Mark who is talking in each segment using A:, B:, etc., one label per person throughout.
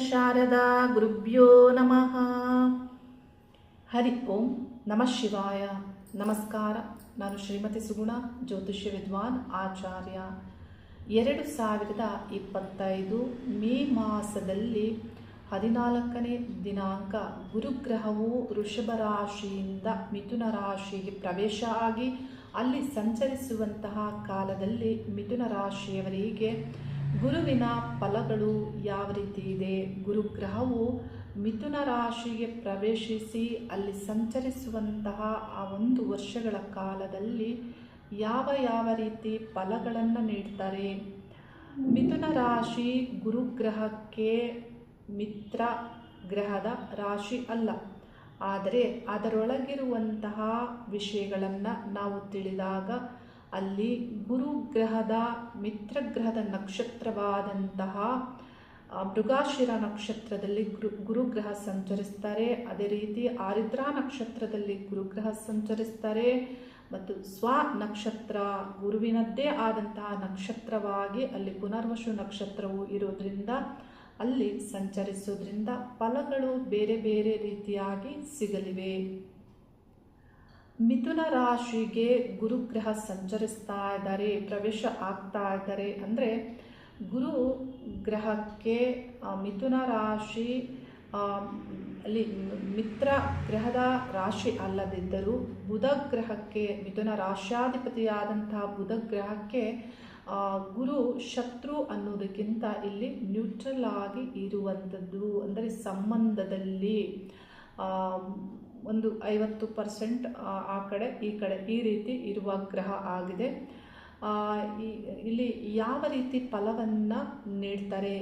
A: ಶಾರದಾ ಗುರುಭ್ಯೋ ನಮಃ ಹರಿ ಓಂ ನಮಃ ಶಿವಾಯ ನಮಸ್ಕಾರ ನಾನು ಶ್ರೀಮತಿ ಸುಗುಣ, ಜ್ಯೋತಿಷ್ಯ ವಿದ್ವಾನ್, ಆಚಾರ್ಯ. ಎರಡು ಸಾವಿರದ ಇಪ್ಪತ್ತೈದು ಮೇ ಮಾಸದಲ್ಲಿ ಹದಿನಾಲ್ಕನೇ ದಿನಾಂಕ ಗುರುಗ್ರಹವು ವೃಷಭ ರಾಶಿಯಿಂದ ಮಿಥುನ ರಾಶಿಗೆ ಪ್ರವೇಶ ಆಗಿ ಅಲ್ಲಿ ಸಂಚರಿಸುವಂತಹ ಕಾಲದಲ್ಲಿ ಮಿಥುನ ರಾಶಿಯವರಿಗೆ ಗುರುವಿನ ಫಲಗಳು ಯಾವ ರೀತಿ ಇದೆ? ಗುರುಗ್ರಹವು ಮಿಥುನ ರಾಶಿಗೆ ಪ್ರವೇಶಿಸಿ ಅಲ್ಲಿ ಸಂಚರಿಸುವಂತಹ ಆ ಒಂದು ವರ್ಷಗಳ ಕಾಲದಲ್ಲಿ ಯಾವ ಯಾವ ರೀತಿ ಫಲಗಳನ್ನು ನೀಡ್ತಾರೆ? ಮಿಥುನ ರಾಶಿ ಗುರುಗ್ರಹಕ್ಕೆ ಮಿತ್ರ ಗ್ರಹದ ರಾಶಿ ಅಲ್ಲ. ಆದರೆ ಅದರೊಳಗಿರುವಂತಹ ವಿಷಯಗಳನ್ನು ನಾವು ತಿಳಿದಾಗ ಅಲ್ಲಿ ಗುರುಗ್ರಹದ, ಮಿತ್ರಗ್ರಹದ ನಕ್ಷತ್ರವಾದಂತಹ ಮೃಗಾಶಿರ ನಕ್ಷತ್ರದಲ್ಲಿ ಗುರು, ಗುರುಗ್ರಹ ಸಂಚರಿಸ್ತಾರೆ. ಅದೇ ರೀತಿ ಆರಿದ್ರಾ ನಕ್ಷತ್ರದಲ್ಲಿ ಗುರುಗ್ರಹ ಸಂಚರಿಸ್ತಾರೆ. ಮತ್ತು ಸ್ವ ನಕ್ಷತ್ರ ಗುರುವಿನದ್ದೇ ಆದಂತಹ ನಕ್ಷತ್ರವಾಗಿ ಅಲ್ಲಿ ಪುನರ್ವಶು ನಕ್ಷತ್ರವು ಇರೋದ್ರಿಂದ, ಅಲ್ಲಿ ಸಂಚರಿಸೋದ್ರಿಂದ ಫಲಗಳು ಬೇರೆ ಬೇರೆ ರೀತಿಯಾಗಿ ಸಿಗಲಿವೆ. ಮಿಥುನ ರಾಶಿಗೆ ಗುರುಗ್ರಹ ಸಂಚರಿಸ್ತಾ ಇದ್ದಾರೆ, ಪ್ರವೇಶ ಆಗ್ತಾ ಇದ್ದಾರೆ ಅಂದರೆ ಗುರು ಗ್ರಹಕ್ಕೆ ಮಿಥುನ ರಾಶಿ ಅಲ್ಲಿ ಮಿತ್ರ ಗ್ರಹದ ರಾಶಿ ಅಲ್ಲದಿದ್ದರೂ ಬುಧ ಗ್ರಹಕ್ಕೆ, ಮಿಥುನ ರಾಶ್ಯಾಧಿಪತಿಯಾದಂತಹ ಬುಧ ಗ್ರಹಕ್ಕೆ ಗುರು ಶತ್ರು ಅನ್ನೋದಕ್ಕಿಂತ ಇಲ್ಲಿ ನ್ಯೂಟ್ರಲ್ ಆಗಿ ಇರುವಂಥದ್ದು, ಅಂದರೆ ಸಂಬಂಧದಲ್ಲಿ ಒಂದು ಐವತ್ತು ಪರ್ಸೆಂಟ್, ಆ ಕಡೆ, ಈ ಕಡೆ, ಈ ರೀತಿ ಇರುವ ಗ್ರಹ ಆಗಿದೆ. ಇಲ್ಲಿ ಯಾವ ರೀತಿ ಫಲವನ್ನು ನೀಡ್ತಾರೆ?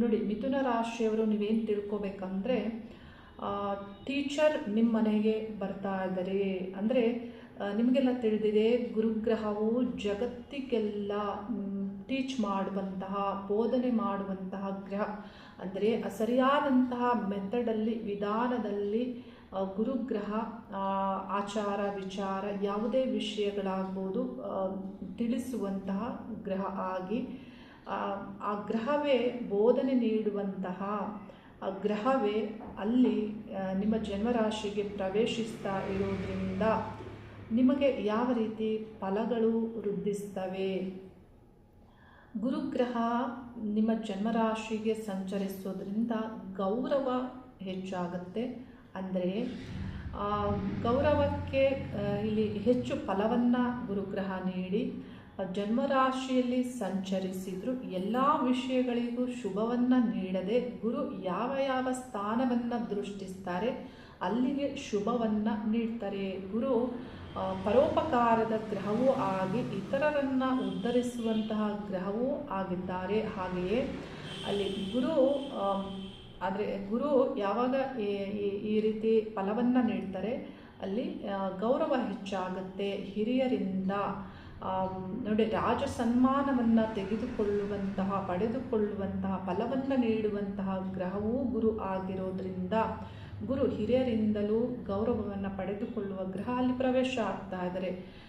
A: ನೋಡಿ, ಮಿಥುನ ರಾಶಿಯವರು ನೀವೇನು ತಿಳ್ಕೊಬೇಕಂದ್ರೆ ಟೀಚರ್ ನಿಮ್ಮ ಮನೆಗೆ ಬರ್ತಾ ಇದ್ದಾರೆ. ಅಂದರೆ ನಿಮಗೆಲ್ಲ ತಿಳಿದಿದೆ, ಗುರುಗ್ರಹವು ಜಗತ್ತಿಗೆಲ್ಲ ಟೀಚ್ ಮಾಡುವಂತಹ, ಬೋಧನೆ ಮಾಡುವಂತಹ ಗ್ರಹ. ಅಂದರೆ ಸರಿಯಾದಂತಹ ಮೆಥಡಲ್ಲಿ, ವಿಧಾನದಲ್ಲಿ ಗುರುಗ್ರಹ ಆಚಾರ ವಿಚಾರ ಯಾವುದೇ ವಿಷಯಗಳಾಗ್ಬೋದು ತಿಳಿಸುವಂತಹ ಗ್ರಹ ಆಗಿ ಆ, ಗ್ರಹವೇ ಬೋಧನೆ ನೀಡುವಂತಹ ಆ ಗ್ರಹವೇ ಅಲ್ಲಿ ನಿಮ್ಮ ಜನ್ಮರಾಶಿಗೆ ಪ್ರವೇಶಿಸ್ತಾ ಇರೋದ್ರಿಂದ ನಿಮಗೆ ಯಾವ ರೀತಿ ಫಲಗಳು ವೃದ್ಧಿಸ್ತವೆ? ಗುರುಗ್ರಹ ನಿಮ್ಮ ಜನ್ಮರಾಶಿಗೆ ಸಂಚರಿಸೋದ್ರಿಂದ ಗೌರವ ಹೆಚ್ಚಾಗುತ್ತೆ. ಅಂದರೆ ಗೌರವಕ್ಕೆ ಇಲ್ಲಿ ಹೆಚ್ಚು ಫಲವನ್ನು ಗುರುಗ್ರಹ ನೀಡಿ ಜನ್ಮರಾಶಿಯಲ್ಲಿ ಸಂಚರಿಸಿದ್ರು ಎಲ್ಲ ವಿಷಯಗಳಿಗೂ ಶುಭವನ್ನು ನೀಡದೆ ಗುರು ಯಾವ ಯಾವ ಸ್ಥಾನವನ್ನು ದೃಷ್ಟಿಸ್ತಾರೆ ಅಲ್ಲಿಗೆ ಶುಭವನ್ನು ನೀಡ್ತಾರೆ. ಗುರು ಪರೋಪಕಾರದ ಗ್ರಹವೂ ಆಗಿ ಇತರರನ್ನು ಉದ್ಧರಿಸುವಂತಹ ಗ್ರಹವೂ ಆಗಿದ್ದಾರೆ. ಹಾಗೆಯೇ ಅಲ್ಲಿ ಗುರು ಆದರೆ ಗುರು ಯಾವಾಗ ಈ- ರೀತಿ ಫಲವನ್ನು ನೀಡ್ತಾರೆ, ಅಲ್ಲಿ ಗೌರವ ಹೆಚ್ಚಾಗುತ್ತೆ ಹಿರಿಯರಿಂದ. ನೋಡಿ, ರಾಜ ಸನ್ಮಾನವನ್ನು ತೆಗೆದುಕೊಳ್ಳುವಂತಹ, ಪಡೆದುಕೊಳ್ಳುವಂತಹ, ಫಲವನ್ನು ನೀಡುವಂತಹ ಗ್ರಹವೂ ಗುರು ಆಗಿರೋದ್ರಿಂದ, ಗುರು ಹಿರಿಯರಿಂದಲೂ ಗೌರವವನ್ನು ಪಡೆದುಕೊಳ್ಳುವ ಗ್ರಹ ಅಲ್ಲಿ ಪ್ರವೇಶ ಆಗ್ತಾ ಇದ್ದಾರೆ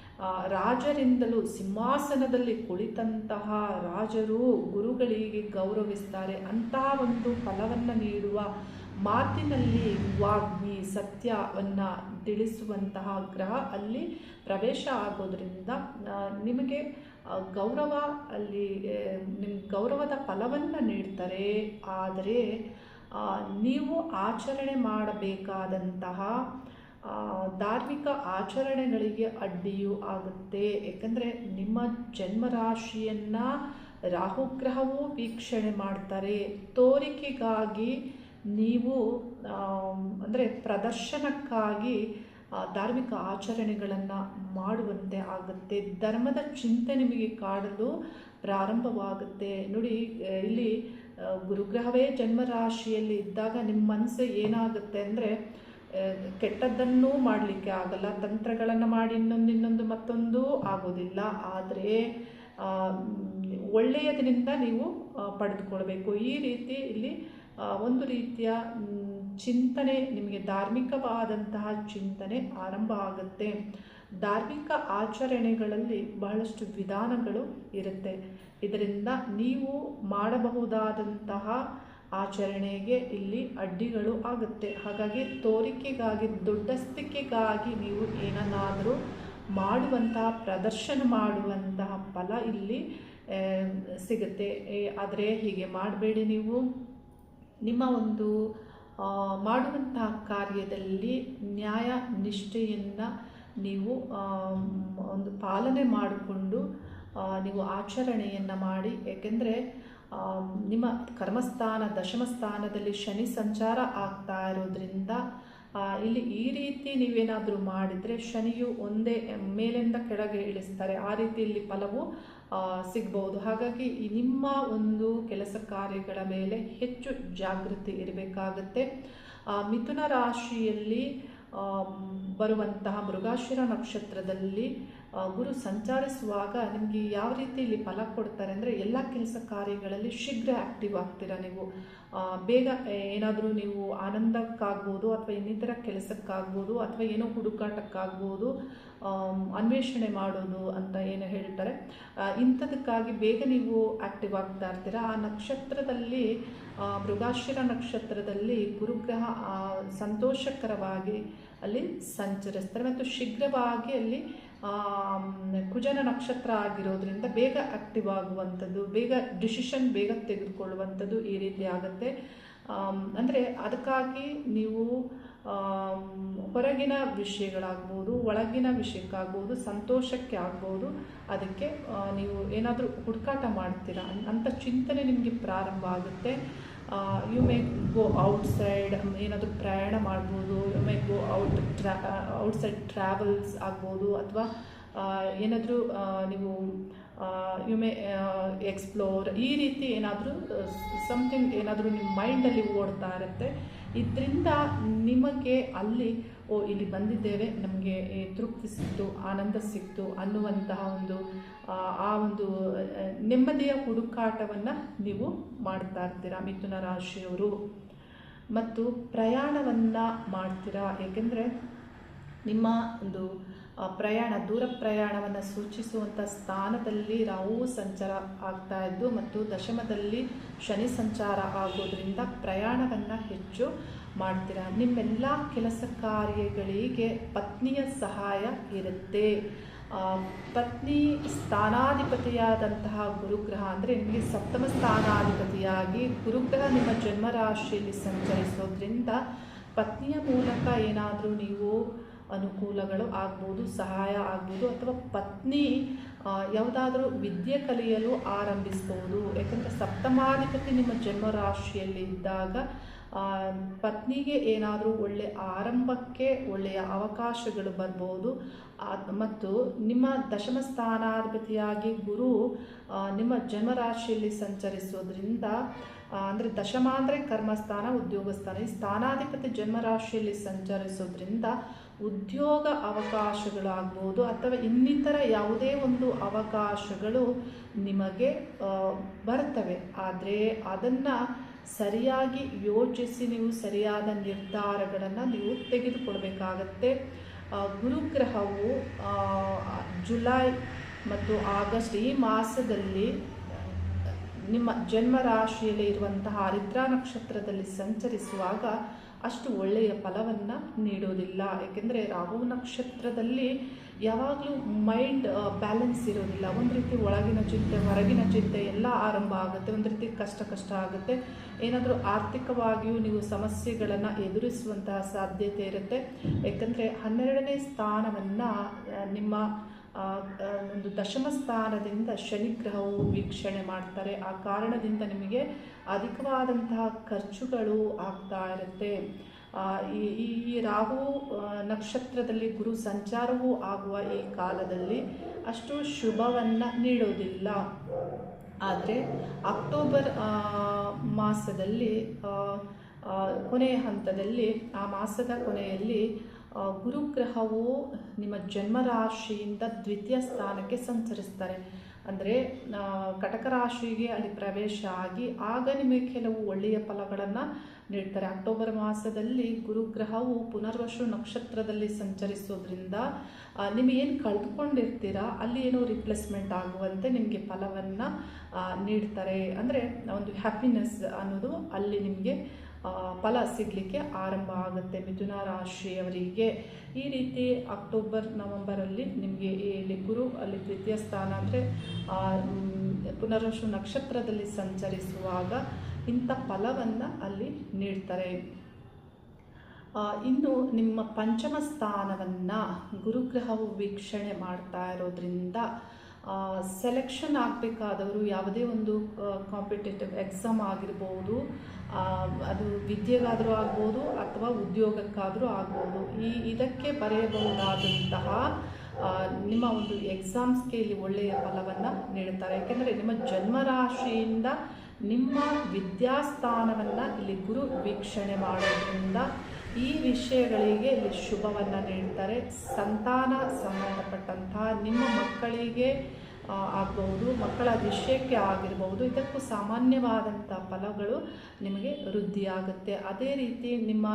A: ರಾಜರಿಂದಲೂ ಸಿಂಹಾಸನದಲ್ಲಿ ಕುಳಿತಂತಹ ರಾಜರು ಗುರುಗಳಿಗೆ ಗೌರವಿಸ್ತಾರೆ. ಅಂತಹ ಒಂದು ಫಲವನ್ನು ನೀಡುವ ಮಾತಿನಲ್ಲಿ ವಾಗ್ಮಿ ಸತ್ಯವನ್ನು ತಿಳಿಸುವಂತಹ ಗ್ರಹ ಅಲ್ಲಿ ಪ್ರವೇಶ ಆಗೋದ್ರಿಂದ ನಿಮಗೆ ಗೌರವ ಅಲ್ಲಿ ನಿಮ್ಮ ಗೌರವದ ಫಲವನ್ನು ನೀಡ್ತಾರೆ. ಆದರೆ ನೀವು ಆಚರಣೆ ಮಾಡಬೇಕಾದಂತಹ ಧಾರ್ಮಿಕ ಆಚರಣೆಗಳಿಗೆ ಅಡ್ಡಿಯೂ ಆಗುತ್ತೆ. ಏಕೆಂದರೆ ನಿಮ್ಮ ಜನ್ಮರಾಶಿಯನ್ನು ರಾಹುಗ್ರಹವೂ ವೀಕ್ಷಣೆ ಮಾಡ್ತಾರೆ. ತೋರಿಕೆಗಾಗಿ ನೀವು ಅಂದರೆ ಪ್ರದರ್ಶನಕ್ಕಾಗಿ ಧಾರ್ಮಿಕ ಆಚರಣೆಗಳನ್ನು ಮಾಡುವಂತೆ ಆಗುತ್ತೆ. ಧರ್ಮದ ಚಿಂತೆ ನಿಮಗೆ ಕಾಡಲು ಪ್ರಾರಂಭವಾಗುತ್ತೆ. ನೋಡಿ ಇಲ್ಲಿ ಗುರುಗ್ರಹವೇ ಜನ್ಮರಾಶಿಯಲ್ಲಿ ಇದ್ದಾಗ ನಿಮ್ಮ ಮನಸ್ಸು ಏನಾಗುತ್ತೆ ಅಂದರೆ ಕೆಟ್ಟದ್ದನ್ನೂ ಮಾಡಲಿಕ್ಕೆ ಆಗಲ್ಲ, ತಂತ್ರಗಳನ್ನು ಮಾಡಿ ಇನ್ನೊಂದು ಇನ್ನೊಂದು ಮತ್ತೊಂದು ಆಗೋದಿಲ್ಲ ಆದರೆ ಒಳ್ಳೆಯದರಿಂದ ನೀವು ಪಡೆದುಕೊಳ್ಬೇಕು. ಈ ರೀತಿ ಇಲ್ಲಿ ಒಂದು ರೀತಿಯ ಚಿಂತನೆ, ನಿಮಗೆ ಧಾರ್ಮಿಕವಾದಂತಹ ಚಿಂತನೆ ಆರಂಭ ಆಗುತ್ತೆ. ಧಾರ್ಮಿಕ ಆಚರಣೆಗಳಲ್ಲಿ ಬಹಳಷ್ಟು ವಿಧಾನಗಳು ಇರುತ್ತೆ. ಇದರಿಂದ ನೀವು ಮಾಡಬಹುದಾದಂತಹ ಆಚರಣೆಗೆ ಇಲ್ಲಿ ಅಡ್ಡಿಗಳು ಆಗುತ್ತೆ. ಹಾಗಾಗಿ ತೋರಿಕೆಗಾಗಿ, ದೊಡ್ಡಸ್ತಿಕೆಗಾಗಿ ನೀವು ಏನನ್ನಾದರೂ ಮಾಡುವಂತಹ, ಪ್ರದರ್ಶನ ಮಾಡುವಂತಹ ಫಲ ಇಲ್ಲಿ ಸಿಗುತ್ತೆ. ಆದರೆ ಹೀಗೆ ಮಾಡಬೇಡಿ ನೀವು. ನಿಮ್ಮ ಒಂದು ಮಾಡುವಂತಹ ಕಾರ್ಯದಲ್ಲಿ ನ್ಯಾಯ ನಿಷ್ಠೆಯನ್ನು ನೀವು ಒಂದು ಪಾಲನೆ ಮಾಡಿಕೊಂಡು ನೀವು ಆಚರಣೆಯನ್ನು ಮಾಡಿ. ಏಕೆಂದರೆ ನಿಮ್ಮ ಕರ್ಮಸ್ಥಾನ ದಶಮ ಸ್ಥಾನದಲ್ಲಿ ಶನಿ ಸಂಚಾರ ಆಗ್ತಾ ಇರೋದ್ರಿಂದ ಇಲ್ಲಿ ಈ ರೀತಿ ನೀವೇನಾದರೂ ಮಾಡಿದರೆ ಶನಿಯು ಒಂದೇ ಮೇಲಿಂದ ಕೆಳಗೆ ಇಳಿಸ್ತಾರೆ. ಆ ರೀತಿಯಲ್ಲಿ ಫಲವು ಆ, ಸಿಗ್ಬೋದು ಹಾಗಾಗಿ ನಿಮ್ಮ ಒಂದು ಕೆಲಸ ಕಾರ್ಯಗಳ ಮೇಲೆ ಹೆಚ್ಚು ಜಾಗೃತಿ ಇರಬೇಕಾಗತ್ತೆ. ಮಿಥುನ ರಾಶಿಯಲ್ಲಿ ಬರುವಂತಹ ಮೃಗಾಶಿರ ನಕ್ಷತ್ರದಲ್ಲಿ ಗುರು ಸಂಚಾರಿಸುವಾಗ ನಿಮಗೆ ಯಾವ ರೀತಿ ಇಲ್ಲಿ ಫಲ ಕೊಡ್ತಾರೆ ಅಂದರೆ ಎಲ್ಲ ಕೆಲಸ ಕಾರ್ಯಗಳಲ್ಲಿ ಶೀಘ್ರ ಆ್ಯಕ್ಟಿವ್ ಆಗ್ತೀರಾ ನೀವು? ಬೇಗ ಏನಾದರೂ ನೀವು ಆನಂದಕ್ಕಾಗ್ಬೋದು ಅಥವಾ ಇನ್ನಿತರ ಕೆಲಸಕ್ಕಾಗ್ಬೋದು ಅಥವಾ ಏನೋ ಹುಡುಕಾಟಕ್ಕಾಗ್ಬೋದು ಅನ್ವೇಷಣೆ ಮಾಡೋದು ಅಂತ ಏನು ಹೇಳ್ತಾರೆ. ಇಂಥದಕ್ಕಾಗಿ ಬೇಗ ನೀವು ಆ್ಯಕ್ಟಿವ್ ಆಗ್ತಾ ಇರ್ತೀರ? ಆ ನಕ್ಷತ್ರದಲ್ಲಿ ಮೃಗಾಶಿರ ನಕ್ಷತ್ರದಲ್ಲಿ ಗುರುಗ್ರಹ ಸಂತೋಷಕರವಾಗಿ ಅಲ್ಲಿ ಸಂಚರಿಸ್ತಾರೆ. ಮತ್ತು ಶೀಘ್ರವಾಗಿ ಅಲ್ಲಿ ಕುಜನ ನಕ್ಷತ್ರ ಆಗಿರೋದ್ರಿಂದ ಬೇಗ ಆಕ್ಟಿವ್ ಆಗುವಂಥದ್ದು, ಬೇಗ ಡಿಸಿಷನ್ ಬೇಗ ತೆಗೆದುಕೊಳ್ಳುವಂಥದ್ದು ಈ ರೀತಿ ಆಗುತ್ತೆ. ಅಂದರೆ ಅದಕ್ಕಾಗಿ ನೀವು ಹೊರಗಿನ ವಿಷಯಗಳಾಗ್ಬೋದು, ಒಳಗಿನ ವಿಷಯಕ್ಕಾಗ್ಬೋದು, ಸಂತೋಷಕ್ಕೆ ಆಗ್ಬೋದು. ಅದಕ್ಕೆ ನೀವು ಏನಾದರೂ ಹುಡುಕಾಟ ಮಾಡ್ತೀರಾ ಅಂಥ ಚಿಂತನೆ ನಿಮಗೆ ಪ್ರಾರಂಭ ಆಗುತ್ತೆ. ಯು ಮೇ ಗೋ ಔಟ್ಸೈಡ್ ಏನಾದರೂ ಪ್ರಯಾಣ ಮಾಡ್ಬೋದು ಯು ಮೇ ಗೋ ಔಟ್ ಟ್ರಾ ಔಟ್ಸೈಡ್ ಟ್ರಾವೆಲ್ಸ್ ಆಗ್ಬೋದು, ಅಥವಾ ಏನಾದರೂ ನೀವು ಯು ಮೇ ಎಕ್ಸ್ಪ್ಲೋರ್ ಈ ರೀತಿ ಏನಾದರೂ ಸಮಥಿಂಗ್ ಏನಾದರೂ ನಿಮ್ಮ ಮೈಂಡಲ್ಲಿ ಓಡ್ತಾ ಇರುತ್ತೆ. ಇದರಿಂದ ನಿಮಗೆ ಅಲ್ಲಿ ಓ ಇಲ್ಲಿ ಬಂದಿದ್ದೇವೆ. ನಮಗೆ ತೃಪ್ತಿ ಸಿಕ್ತು ಆನಂದ ಸಿಕ್ತು ಅನ್ನುವಂತಹ ಒಂದು ಆ, ಒಂದು ನೆಮ್ಮದಿಯ ಹುಡುಕಾಟವನ್ನು ನೀವು ಮಾಡ್ತಾ ಇರ್ತೀರಾ ಮಿಥುನ ರಾಶಿಯವರು? ಮತ್ತು ಪ್ರಯಾಣವನ್ನು ಮಾಡ್ತೀರಾ? ಏಕೆಂದರೆ ನಿಮ್ಮ ಒಂದು ಪ್ರಯಾಣ ದೂರ ಪ್ರಯಾಣವನ್ನು ಸೂಚಿಸುವಂಥ ಸ್ಥಾನದಲ್ಲಿ ರಾಹು ಸಂಚಾರ ಆಗ್ತಾ ಇದ್ದು ಮತ್ತು ದಶಮದಲ್ಲಿ ಶನಿ ಸಂಚಾರ ಆಗೋದ್ರಿಂದ ಪ್ರಯಾಣವನ್ನು ಹೆಚ್ಚು ಮಾಡ್ತೀರಾ? ನಿಮ್ಮೆಲ್ಲ ಕೆಲಸ ಕಾರ್ಯಗಳಿಗೆ ಪತ್ನಿಯ ಸಹಾಯ ಇರುತ್ತೆ. ಪತ್ನಿ ಸ್ಥಾನಾಧಿಪತಿಯಾದಂತಹ ಗುರುಗ್ರಹ ಅಂದರೆ ನಿಮಗೆ ಸಪ್ತಮ ಸ್ಥಾನಾಧಿಪತಿಯಾಗಿ ಗುರುಗ್ರಹ ನಿಮ್ಮ ಜನ್ಮರಾಶಿಯಲ್ಲಿ ಸಂಚರಿಸೋದ್ರಿಂದ ಪತ್ನಿಯ ಮೂಲಕ ಏನಾದರೂ ನೀವು ಅನುಕೂಲಗಳು ಆಗ್ಬೋದು, ಸಹಾಯ ಆಗ್ಬೋದು ಅಥವಾ ಪತ್ನಿ ಯಾವುದಾದರೂ ವಿದ್ಯೆ ಕಲಿಯಲು ಆರಂಭಿಸ್ಬೋದು. ಯಾಕಂದರೆ ಸಪ್ತಮಾಧಿಪತಿ ನಿಮ್ಮ ಜನ್ಮ ರಾಶಿಯಲ್ಲಿ ಇದ್ದಾಗ ಪತ್ನಿಗೆ ಏನಾದರೂ ಒಳ್ಳೆಯ ಆರಂಭಕ್ಕೆ ಒಳ್ಳೆಯ ಅವಕಾಶಗಳು ಬರ್ಬೋದು. ಮತ್ತು ನಿಮ್ಮ ದಶಮ ಸ್ಥಾನಾಧಿಪತಿಯಾಗಿ ಗುರು ನಿಮ್ಮ ಜನ್ಮರಾಶಿಯಲ್ಲಿ ಸಂಚರಿಸೋದ್ರಿಂದ ಅಂದರೆ ದಶಮ ಅಂದರೆ ಕರ್ಮಸ್ಥಾನ ಉದ್ಯೋಗ ಸ್ಥಾನ ಈ ಸ್ಥಾನಾಧಿಪತಿ ಜನ್ಮರಾಶಿಯಲ್ಲಿ ಸಂಚರಿಸೋದ್ರಿಂದ ಉದ್ಯೋಗ ಅವಕಾಶಗಳಾಗ್ಬೋದು ಅಥವಾ ಇನ್ನಿತರ ಯಾವುದೇ ಒಂದು ಅವಕಾಶಗಳು ನಿಮಗೆ ಬರ್ತವೆ. ಆದರೆ ಅದನ್ನು ಸರಿಯಾಗಿ ಯೋಚಿಸಿ ನೀವು ಸರಿಯಾದ ನಿರ್ಧಾರಗಳನ್ನು ನೀವು ತೆಗೆದುಕೊಳ್ಬೇಕಾಗತ್ತೆ. ಗುರುಗ್ರಹವು ಜುಲೈ ಮತ್ತು ಆಗಸ್ಟ್ ಈ ಮಾಸದಲ್ಲಿ, ನಿಮ್ಮ ಜನ್ಮ ರಾಶಿಯಲ್ಲಿ ಇರುವಂತಹ ಹರಿದ್ರಾ ನಕ್ಷತ್ರದಲ್ಲಿ ಸಂಚರಿಸುವಾಗ ಅಷ್ಟು ಒಳ್ಳೆಯ ಫಲವನ್ನು ನೀಡೋದಿಲ್ಲ. ಏಕೆಂದರೆ ರಾಹು ನಕ್ಷತ್ರದಲ್ಲಿ ಯಾವಾಗಲೂ ಮೈಂಡ್ ಬ್ಯಾಲೆನ್ಸ್ ಇರೋದಿಲ್ಲ. ಒಂದು ರೀತಿ ಒಳಗಿನ ಚಿಂತೆ, ಹೊರಗಿನ ಚಿಂತೆ ಎಲ್ಲ ಆರಂಭ ಆಗುತ್ತೆ. ಒಂದು ರೀತಿ ಕಷ್ಟ ಕಷ್ಟ ಆಗುತ್ತೆ. ಏನಾದರೂ ಆರ್ಥಿಕವಾಗಿಯೂ ನೀವು ಸಮಸ್ಯೆಗಳನ್ನು ಎದುರಿಸುವಂತಹ ಸಾಧ್ಯತೆ ಇರುತ್ತೆ. ಯಾಕಂದರೆ ಹನ್ನೆರಡನೇ ಸ್ಥಾನವನ್ನು ನಿಮ್ಮ ಒಂದು ದಶಮ ಸ್ಥಾನದಿಂದ ಶನಿಗ್ರಹವು ವೀಕ್ಷಣೆ ಮಾಡ್ತಾರೆ. ಆ ಕಾರಣದಿಂದ ನಿಮಗೆ ಅಧಿಕವಾದಂತಹ ಖರ್ಚುಗಳು ಆಗ್ತಾ ಇರುತ್ತೆ. ಈ ಈ ರಾಹು ನಕ್ಷತ್ರದಲ್ಲಿ ಗುರು ಸಂಚಾರವೂ ಆಗುವ ಈ ಕಾಲದಲ್ಲಿ ಅಷ್ಟು ಶುಭವನ್ನು ನೀಡೋದಿಲ್ಲ. ಆದರೆ ಅಕ್ಟೋಬರ್ ಮಾಸದಲ್ಲಿ ಕೊನೆಯ ಹಂತದಲ್ಲಿ, ಆ ಮಾಸದ ಕೊನೆಯಲ್ಲಿ ಗುರುಗ್ರಹವು ನಿಮ್ಮ ಜನ್ಮ ರಾಶಿಯಿಂದ ದ್ವಿತೀಯ ಸ್ಥಾನಕ್ಕೆ ಸಂಚರಿಸ್ತಾರೆ. ಅಂದರೆ ಕಟಕ ರಾಶಿಗೆ ಅಲ್ಲಿ ಪ್ರವೇಶ ಆಗಿ ಆಗ ನಿಮಗೆ ಕೆಲವು ಒಳ್ಳೆಯ ಫಲಗಳನ್ನು ನೀಡ್ತಾರೆ. ಅಕ್ಟೋಬರ್ ಮಾಸದಲ್ಲಿ ಗುರುಗ್ರಹವು ಪುನರ್ವಶು ನಕ್ಷತ್ರದಲ್ಲಿ ಸಂಚರಿಸೋದ್ರಿಂದ ನಿಮಗೆ ನಿಮಗೇನು ಕಳೆದುಕೊಂಡಿರ್ತೀರಾ ಅಲ್ಲಿ ಏನೋ ರಿಪ್ಲೇಸ್ಮೆಂಟ್ ಆಗುವಂತೆ ನಿಮಗೆ ಫಲವನ್ನು ನೀಡ್ತಾರೆ. ಅಂದರೆ, ಒಂದು ಹ್ಯಾಪಿನೆಸ್ ಅನ್ನೋದು ಅಲ್ಲಿ ನಿಮಗೆ ಫಲ ಸಿಗಲಿಕ್ಕೆ ಆರಂಭ ಆಗುತ್ತೆ ಮಿಥುನ ರಾಶಿಯವರಿಗೆ. ಈ ರೀತಿ ಅಕ್ಟೋಬರ್, ನವಂಬರಲ್ಲಿ ನಿಮಗೆ ಇಲ್ಲಿ ಗುರು, ಅಲ್ಲಿ ದ್ವಿತೀಯ ಸ್ಥಾನ ಅಂದರೆ ಪುನರ್ವಸು ನಕ್ಷತ್ರದಲ್ಲಿ ಸಂಚರಿಸುವಾಗ ಇಂಥ ಫಲವನ್ನು ಅಲ್ಲಿ ನೀಡ್ತಾರೆ. ಇನ್ನು ನಿಮ್ಮ ಪಂಚಮ ಸ್ಥಾನವನ್ನು ಗುರುಗ್ರಹವು ವೀಕ್ಷಣೆ ಮಾಡ್ತಾ ಇರೋದ್ರಿಂದ ಸೆಲೆಕ್ಷನ್ ಆಗಬೇಕಾದವರು ಯಾವುದೇ ಒಂದು ಕಾಂಪಿಟೇಟಿವ್ ಎಕ್ಸಾಮ್ ಆಗಿರ್ಬೋದು ಅದು ವಿದ್ಯೆಗಾದರೂ ಆಗ್ಬೋದು ಅಥವಾ ಉದ್ಯೋಗಕ್ಕಾದರೂ ಆಗ್ಬೋದು. ಈ, ಇದಕ್ಕೆ ಬರೆಯಬಹುದಾದಂತಹ ನಿಮ್ಮ ಒಂದು ಎಕ್ಸಾಮ್ಸ್ಗೆ ಇಲ್ಲಿ ಒಳ್ಳೆಯ ಫಲವನ್ನು ನೀಡುತ್ತಾರೆ. ಯಾಕೆಂದರೆ ನಿಮ್ಮ ಜನ್ಮರಾಶಿಯಿಂದ ನಿಮ್ಮ ವಿದ್ಯಾಸ್ಥಾನವನ್ನು ಇಲ್ಲಿ ಗುರು ವೀಕ್ಷಣೆ ಮಾಡೋದ್ರಿಂದ ಈ ವಿಷಯಗಳಿಗೆ ಶುಭವನ್ನು ನೀಡ್ತಾರೆ. ಸಂತಾನ ಸಂಬಂಧಪಟ್ಟಂತಹ ನಿಮ್ಮ ಮಕ್ಕಳಿಗೆ ಆಗಬಹುದು, ಮಕ್ಕಳ ವಿಷಯಕ್ಕೆ ಆಗಿರಬಹುದು, ಇದಕ್ಕೂ ಸಾಮಾನ್ಯವಾದಂಥ ಫಲಗಳು ನಿಮಗೆ ವೃದ್ಧಿಯಾಗುತ್ತೆ. ಅದೇ ರೀತಿ ನಿಮ್ಮ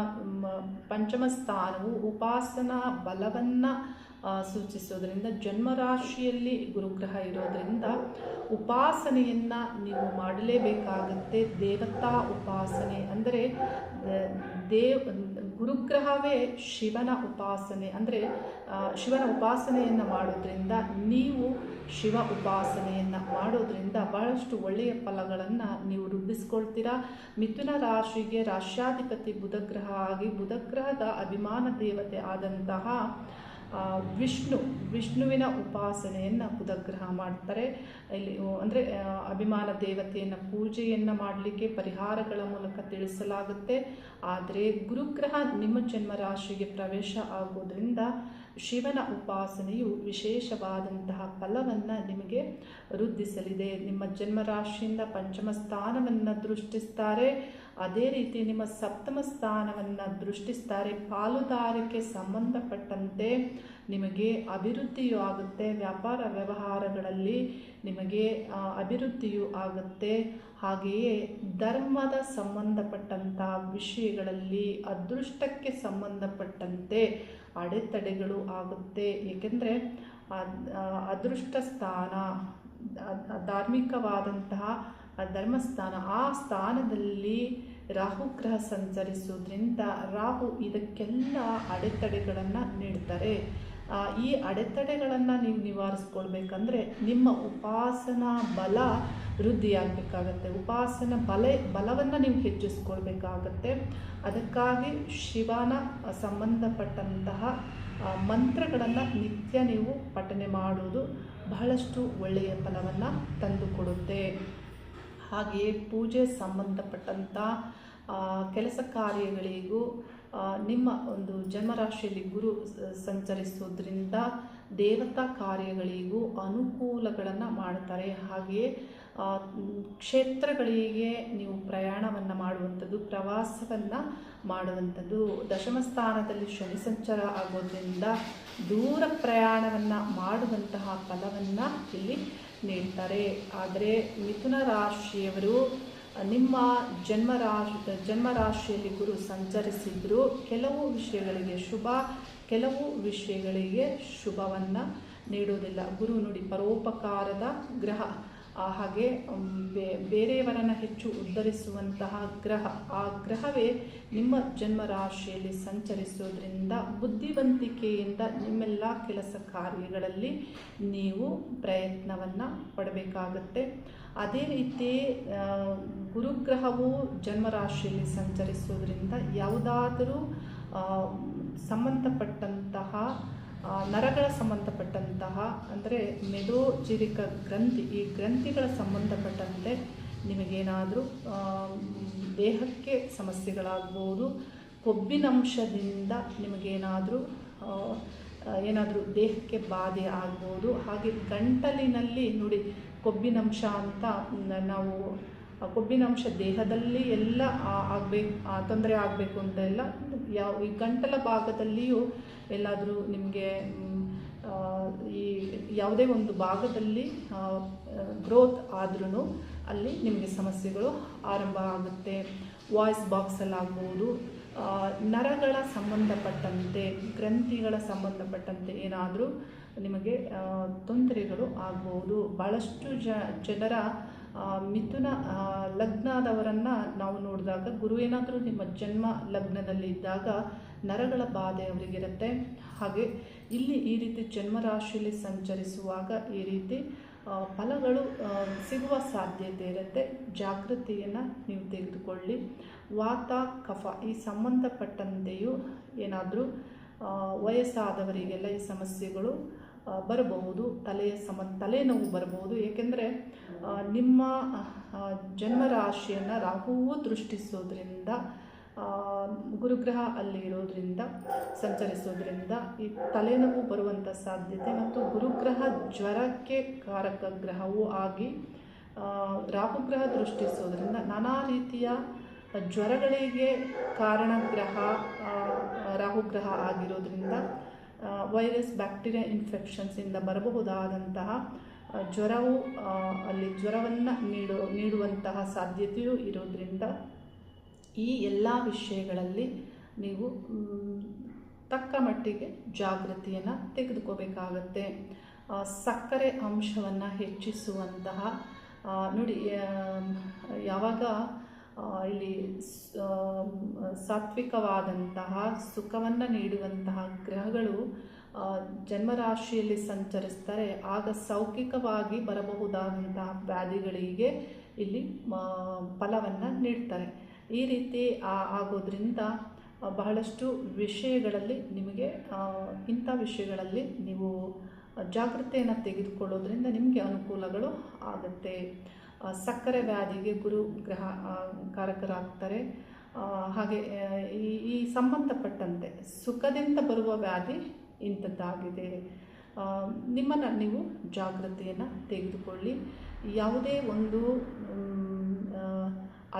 A: ಪಂಚಮ ಸ್ಥಾನವು ಉಪಾಸನಾ ಬಲವನ್ನು ಸೂಚಿಸೋದ್ರಿಂದ ಜನ್ಮರಾಶಿಯಲ್ಲಿ ಗುರುಗ್ರಹ ಇರೋದರಿಂದ ಉಪಾಸನೆಯನ್ನು ನೀವು ಮಾಡಲೇಬೇಕಾಗುತ್ತೆ. ದೇವತಾ ಉಪಾಸನೆ ಅಂದರೆ ದೇವ್ ಗುರುಗ್ರಹವೇ ಶಿವನ ಉಪಾಸನೆ. ಅಂದರೆ ಶಿವನ ಉಪಾಸನೆಯನ್ನು ಮಾಡೋದ್ರಿಂದ ನೀವು ಶಿವ ಉಪಾಸನೆಯನ್ನು ಮಾಡೋದ್ರಿಂದ ಬಹಳಷ್ಟು ಒಳ್ಳೆಯ ಫಲಗಳನ್ನು ನೀವು ರೂಪಿಸ್ಕೊಳ್ತೀರಾ? ಮಿಥುನ ರಾಶಿಗೆ ರಾಷ್ಟ್ರಾಧಿಪತಿ ಬುಧಗ್ರಹ ಆಗಿ ಬುಧಗ್ರಹದ ಅಭಿಮಾನ ದೇವತೆ ಆದಂತಹ ವಿಷ್ಣು, ವಿಷ್ಣುವಿನ ಉಪಾಸನೆಯನ್ನು ಕುದಗ್ರಹ ಮಾಡ್ತಾರೆ. ಇಲ್ಲಿ ಅಂದರೆ ಅಭಿಮಾನ ದೇವತೆಯನ್ನು ಪೂಜೆಯನ್ನು ಮಾಡಲಿಕ್ಕೆ ಪರಿಹಾರಗಳ ಮೂಲಕ ತಿಳಿಸಲಾಗುತ್ತೆ. ಆದರೆ ಗುರುಗ್ರಹ ನಿಮ್ಮ ಜನ್ಮರಾಶಿಗೆ ಪ್ರವೇಶ ಆಗೋದ್ರಿಂದ ಶಿವನ ಉಪಾಸನೆಯು ವಿಶೇಷವಾದಂತಹ ಫಲವನ್ನು ನಿಮಗೆ ವೃದ್ಧಿಸಲಿದೆ. ನಿಮ್ಮ ಜನ್ಮರಾಶಿಯಿಂದ ಪಂಚಮ ಸ್ಥಾನವನ್ನು ದೃಷ್ಟಿಸ್ತಾರೆ. ಅದೇ ರೀತಿ ನಿಮ್ಮ ಸಪ್ತಮ ಸ್ಥಾನವನ್ನು ದೃಷ್ಟಿಸ್ತಾರೆ. ಪಾಲುದಾರಿಕೆ ಸಂಬಂಧಪಟ್ಟಂತೆ ನಿಮಗೆ ಅಭಿವೃದ್ಧಿಯೂ ಆಗುತ್ತೆ. ವ್ಯಾಪಾರ ವ್ಯವಹಾರಗಳಲ್ಲಿ ನಿಮಗೆ ಅಭಿವೃದ್ಧಿಯು ಆಗುತ್ತೆ. ಹಾಗೆಯೇ ಧರ್ಮದ ಸಂಬಂಧಪಟ್ಟಂಥ ವಿಷಯಗಳಲ್ಲಿ ಅದೃಷ್ಟಕ್ಕೆ ಸಂಬಂಧಪಟ್ಟಂತೆ ಅಡೆತಡೆಗಳು ಆಗುತ್ತೆ. ಏಕೆಂದರೆ ಅದೃಷ್ಟ ಸ್ಥಾನ ಧಾರ್ಮಿಕವಾದಂತಹ ಧರ್ಮಸ್ಥಾನ ಆ ಸ್ಥಾನದಲ್ಲಿ ರಾಹು ಗ್ರಹ ಸಂಚರಿಸೋದ್ರಿಂದ ರಾಹು ಇದಕ್ಕೆಲ್ಲ ಅಡೆತಡೆಗಳನ್ನು ನೀಡ್ತಾರೆ. ಈ ಅಡೆತಡೆಗಳನ್ನು ನೀವು ನಿವಾರಿಸ್ಕೊಳ್ಬೇಕಂದ್ರೆ ನಿಮ್ಮ ಉಪಾಸನಾ ಬಲ ವೃದ್ಧಿಯಾಗಬೇಕಾಗತ್ತೆ. ಉಪಾಸನ ಬಲೆ, ಬಲವನ್ನು ನೀವು ಹೆಚ್ಚಿಸ್ಕೊಳ್ಬೇಕಾಗತ್ತೆ. ಅದಕ್ಕಾಗಿ ಶಿವನ ಸಂಬಂಧಪಟ್ಟಂತಹ ಮಂತ್ರಗಳನ್ನು ನಿತ್ಯ ನೀವು ಪಠನೆ ಮಾಡುವುದು ಬಹಳಷ್ಟು ಒಳ್ಳೆಯ ಫಲವನ್ನು ತಂದುಕೊಡುತ್ತೆ. ಹಾಗೆಯೇ ಪೂಜೆ ಸಂಬಂಧಪಟ್ಟಂಥ ಕೆಲಸ ಕಾರ್ಯಗಳಿಗೂ ನಿಮ್ಮ ಒಂದು ಜನ್ಮರಾಶಿಯಲ್ಲಿ ಗುರು ಸಂಚರಿಸೋದ್ರಿಂದ ದೇವತಾ ಕಾರ್ಯಗಳಿಗೂ ಅನುಕೂಲಗಳನ್ನು ಮಾಡ್ತಾರೆ ಹಾಗೆಯೇ ಕ್ಷೇತ್ರಗಳಿಗೆ ನೀವು ಪ್ರಯಾಣವನ್ನು ಮಾಡುವಂಥದ್ದು, ಪ್ರವಾಸವನ್ನು ಮಾಡುವಂಥದ್ದು, ದಶಮ ಸ್ಥಾನದಲ್ಲಿ ಶನಿ ಸಂಚಾರ ಆಗೋದ್ರಿಂದ ದೂರ ಪ್ರಯಾಣವನ್ನು ಮಾಡುವಂತಹ ಫಲವನ್ನು ಇಲ್ಲಿ ನೀಡ್ತಾರೆ. ಆದರೆ ಮಿಥುನ ರಾಶಿಯವರು ನಿಮ್ಮ ಜನ್ಮ ರಾಶಿ ಜನ್ಮ ರಾಶಿಯಲ್ಲಿ ಗುರು ಸಂಚರಿಸಿದ್ರು, ಕೆಲವು ವಿಷಯಗಳಿಗೆ ಶುಭ, ಕೆಲವು ವಿಷಯಗಳಿಗೆ ಶುಭವನ್ನು ನೀಡೋದಿಲ್ಲ ಗುರು ನುಡಿ ಪರೋಪಕಾರದ ಗ್ರಹ. ಹಾಗೆ ಬೇರೆಯವರನ್ನು ಹೆಚ್ಚು ಉದ್ಧರಿಸುವಂತಹ ಗ್ರಹ. ಆ ಗ್ರಹವೇ ನಿಮ್ಮ ಜನ್ಮ ರಾಶಿಯಲ್ಲಿ ಸಂಚರಿಸೋದ್ರಿಂದ ಬುದ್ಧಿವಂತಿಕೆಯಿಂದ ನಿಮ್ಮೆಲ್ಲ ಕೆಲಸ ಕಾರ್ಯಗಳಲ್ಲಿ ನೀವು ಪ್ರಯತ್ನವನ್ನು ಪಡಬೇಕಾಗತ್ತೆ. ಅದೇ ರೀತಿ ಗುರುಗ್ರಹವು ಜನ್ಮರಾಶಿಯಲ್ಲಿ ಸಂಚರಿಸೋದ್ರಿಂದ ಯಾವುದಾದರೂ ಸಂಬಂಧಪಟ್ಟಂತಹ ನರಗಳ ಸಂಬಂಧಪಟ್ಟಂತಹ, ಅಂದರೆ ಮೆದೋಜಿರಿಕ ಗ್ರಂಥಿ, ಈ ಗ್ರಂಥಿಗಳ ಸಂಬಂಧಪಟ್ಟಂತೆ ನಿಮಗೇನಾದರೂ ದೇಹಕ್ಕೆ ಸಮಸ್ಯೆಗಳಾಗ್ಬೋದು, ಕೊಬ್ಬಿನಂಶದಿಂದ ನಿಮಗೇನಾದರೂ ಏನಾದರೂ ದೇಹಕ್ಕೆ ಬಾಧೆ ಆಗ್ಬೋದು, ಹಾಗೆ ಗಂಟಲಿನಲ್ಲಿ ನೋಡಿ ಕೊಬ್ಬಿನಂಶ ಅಂತ ನಾವು ಕೊಬ್ಬಿನಂಶ ದೇಹದಲ್ಲಿ ಎಲ್ಲ ಆಗಬೇಕು ತೊಂದರೆ ಆಗಬೇಕು ಅಂತ ಎಲ್ಲ ಯಾವ, ಈ ಗಂಟಲ ಭಾಗದಲ್ಲಿಯೂ ಎಲ್ಲಾದರೂ ನಿಮಗೆ ಈ ಯಾವುದೇ ಒಂದು ಭಾಗದಲ್ಲಿ ಗ್ರೋತ್ ಆದ್ರೂ ಅಲ್ಲಿ ನಿಮಗೆ ಸಮಸ್ಯೆಗಳು ಆರಂಭ ಆಗುತ್ತೆ. ವಾಯ್ಸ್ ಬಾಕ್ಸಲ್ಲಾಗ್ಬೋದು ನರಗಳ ಸಂಬಂಧಪಟ್ಟಂತೆ, ಗ್ರಂಥಿಗಳ ಸಂಬಂಧಪಟ್ಟಂತೆ ಏನಾದರೂ ನಿಮಗೆ ತೊಂದರೆಗಳು ಆಗ್ಬೋದು. ಭಾಳಷ್ಟು ಜನರ ಮಿಥುನ ಲಗ್ನದವರನ್ನು ನಾವು ನೋಡಿದಾಗ ಗುರು ಏನಾದರೂ ನಿಮ್ಮ ಜನ್ಮ ಲಗ್ನದಲ್ಲಿ ಇದ್ದಾಗ ನರಗಳ ಬಾಧೆ ಅವರಿಗಿರುತ್ತೆ. ಹಾಗೆ ಇಲ್ಲಿ ಈ ರೀತಿ ಜನ್ಮರಾಶಿಯಲ್ಲಿ ಸಂಚರಿಸುವಾಗ ಈ ರೀತಿ ಫಲಗಳು ಸಿಗುವ ಸಾಧ್ಯತೆ ಇರುತ್ತೆ. ಜಾಗೃತಿಯನ್ನು ನೀವು ತೆಗೆದುಕೊಳ್ಳಿ. ವಾತ, ಕಫ ಈ ಸಂಬಂಧಪಟ್ಟಂತೆಯೂ ಏನಾದರೂ ವಯಸ್ಸಾದವರಿಗೆಲ್ಲ ಈ ಸಮಸ್ಯೆಗಳು ಬರಬಹುದು. ತಲೆಯ ಸಮ, ತಲೆನೋವು ಬರಬಹುದು. ಏಕೆಂದರೆ ನಿಮ್ಮ ಜನ್ಮರಾಶಿಯನ್ನು ರಾಹುವು ದೃಷ್ಟಿಸೋದ್ರಿಂದ ಗುರುಗ್ರಹ ಅಲ್ಲಿ ಇರೋದ್ರಿಂದ, ಸಂಚರಿಸೋದ್ರಿಂದ ಈ ತಲೆನೋವು ಬರುವಂಥ ಸಾಧ್ಯತೆ ಮತ್ತು ಗುರುಗ್ರಹ ಜ್ವರಕ್ಕೆ ಕಾರಕ ಗ್ರಹವೂ ಆಗಿ ರಾಹುಗ್ರಹ ದೃಷ್ಟಿಸೋದ್ರಿಂದ ನಾನಾ ರೀತಿಯ ಜ್ವರಗಳಿಗೆ ಕಾರಣ ಗ್ರಹ ರಾಹುಗ್ರಹ ಆಗಿರೋದ್ರಿಂದ ವೈರಸ್ ಬ್ಯಾಕ್ಟೀರಿಯಾ ಇನ್ಫೆಕ್ಷನ್ಸಿಂದ ಬರಬಹುದಾದಂತಹ ಜ್ವರವು ಅಲ್ಲಿ ಜ್ವರವನ್ನು ನೀಡು, ನೀಡುವಂತಹ ಸಾಧ್ಯತೆಯೂ ಇರೋದ್ರಿಂದ ಈ ಎಲ್ಲ ವಿಷಯಗಳಲ್ಲಿ ನೀವು ತಕ್ಕ ಮಟ್ಟಿಗೆ ಜಾಗೃತಿಯನ್ನು ತೆಗೆದುಕೋಬೇಕಾಗತ್ತೆ. ಸಕ್ಕರೆ ಅಂಶವನ್ನು ಹೆಚ್ಚಿಸುವಂತಹ ನೋಡಿ ಯಾವಾಗ ಇಲ್ಲಿ ಸಾತ್ವಿಕವಾದಂತಹ, ಸುಖವನ್ನು ನೀಡುವಂತಹ ಗ್ರಹಗಳು ಜನ್ಮರಾಶಿಯಲ್ಲಿ ಸಂಚರಿಸ್ತಾರೆ ಆಗ ಸೌಖಿಕವಾಗಿ ಬರಬಹುದಾದಂತಹ ವ್ಯಾಧಿಗಳಿಗೆ ಇಲ್ಲಿ ಫಲವನ್ನು ನೀಡ್ತಾರೆ. ಈ ರೀತಿ ಆಗೋದ್ರಿಂದ ಬಹಳಷ್ಟು ವಿಷಯಗಳಲ್ಲಿ ನಿಮಗೆ ಇಂಥ ವಿಷಯಗಳಲ್ಲಿ ನೀವು ಜಾಗೃತೆಯನ್ನು ತೆಗೆದುಕೊಳ್ಳೋದ್ರಿಂದ ನಿಮಗೆ ಅನುಕೂಲಗಳು ಆಗುತ್ತೆ. ಸಕ್ಕರೆ ವ್ಯಾಧಿಗೆ ಗುರು ಗ್ರಹ ಕಾರಕರಾಗ್ತಾರೆ. ಹಾಗೆ ಈ ಸಂಬಂಧಪಟ್ಟಂತೆ ಸುಖದಿಂದ ಬರುವ ವ್ಯಾಧಿ ಇಂಥದ್ದಾಗಿದೆ. ನಿಮ್ಮನ್ನು ನೀವು ಜಾಗ್ರತೆಯನ್ನು ತೆಗೆದುಕೊಳ್ಳಿ. ಯಾವುದೇ ಒಂದು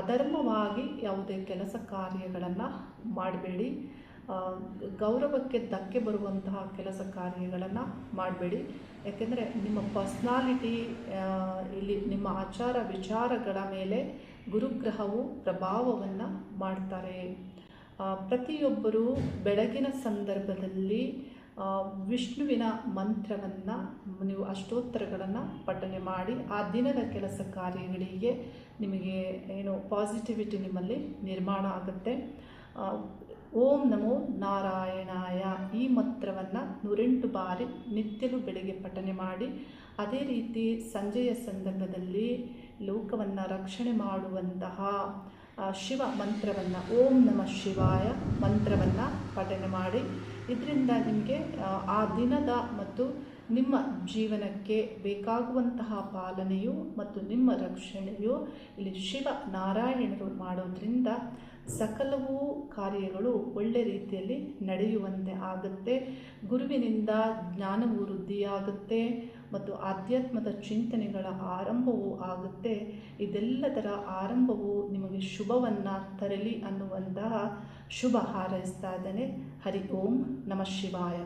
A: ಅಧರ್ಮವಾಗಿ ಯಾವುದೇ ಕೆಲಸ ಕಾರ್ಯಗಳನ್ನು ಮಾಡಬೇಡಿ. ಗೌರವಕ್ಕೆ ಧಕ್ಕೆ ಬರುವಂತಹ ಕೆಲಸ ಕಾರ್ಯಗಳನ್ನು ಮಾಡಬೇಡಿ. ಯಾಕೆಂದರೆ ನಿಮ್ಮ ಪರ್ಸ್ನಾಲಿಟಿ ಇಲ್ಲಿ ನಿಮ್ಮ ಆಚಾರ ವಿಚಾರಗಳ ಮೇಲೆ ಗುರುಗ್ರಹವು ಪ್ರಭಾವವನ್ನು ಮಾಡ್ತಾರೆ. ಪ್ರತಿಯೊಬ್ಬರೂ ಬೆಳಗಿನ ಸಂದರ್ಭದಲ್ಲಿ ವಿಷ್ಣುವಿನ ಮಂತ್ರವನ್ನು ನೀವು ಅಷ್ಟೋತ್ತರಗಳನ್ನು ಪಠನೆ ಮಾಡಿ ಆ ದಿನದ ಕೆಲಸ ಕಾರ್ಯಗಳಿಗೆ ನಿಮಗೆ ಏನು ಪಾಸಿಟಿವಿಟಿ ನಿಮ್ಮಲ್ಲಿ ನಿರ್ಮಾಣ ಆಗುತ್ತೆ. ಓಂ ನಮೋ ನಾರಾಯಣಾಯ ಈ ಮಂತ್ರವನ್ನು ನೂರೆಂಟು ಬಾರಿ ನಿತ್ಯಲೂ ಬೆಳಗ್ಗೆ ಪಠನೆ ಮಾಡಿ, ಅದೇ ರೀತಿ ಸಂಜೆಯ ಸಂದರ್ಭದಲ್ಲಿ ಲೋಕವನ್ನು ರಕ್ಷಣೆ ಮಾಡುವಂತಹ ಶಿವ ಮಂತ್ರವನ್ನು, ಓಂ ನಮಃ ಶಿವಾಯ ಮಂತ್ರವನ್ನು ಪಠನೆ ಮಾಡಿ ಇದರಿಂದ ನಿಮಗೆ ಆ, ದಿನದ ಮತ್ತು ನಿಮ್ಮ ಜೀವನಕ್ಕೆ ಬೇಕಾಗುವಂತಹ ಪಾಲನೆಯು ಮತ್ತು ನಿಮ್ಮ ರಕ್ಷಣೆಯು ಇಲ್ಲಿ ಶಿವ ನಾರಾಯಣರು ಮಾಡೋದ್ರಿಂದ ಸಕಲವೂ ಕಾರ್ಯಗಳು ಒಳ್ಳೆ ರೀತಿಯಲ್ಲಿ ನಡೆಯುವಂತೆ ಆಗುತ್ತೆ. ಗುರುವಿನಿಂದ ಜ್ಞಾನವು ವೃದ್ಧಿಯಾಗುತ್ತೆ ಮತ್ತು ಆಧ್ಯಾತ್ಮದ ಚಿಂತನೆಗಳ ಆರಂಭವೂ ಆಗುತ್ತೆ. ಇದೆಲ್ಲದರ ಆರಂಭವು ನಿಮಗೆ ಶುಭವನ್ನು ತರಲಿ ಅನ್ನುವಂತಹ ಶುಭ ಹಾರೈಸ್ತಾ ಇದ್ದೇನೆ. ಹರಿ ಓಂ ನಮಃ ಶಿವಾಯ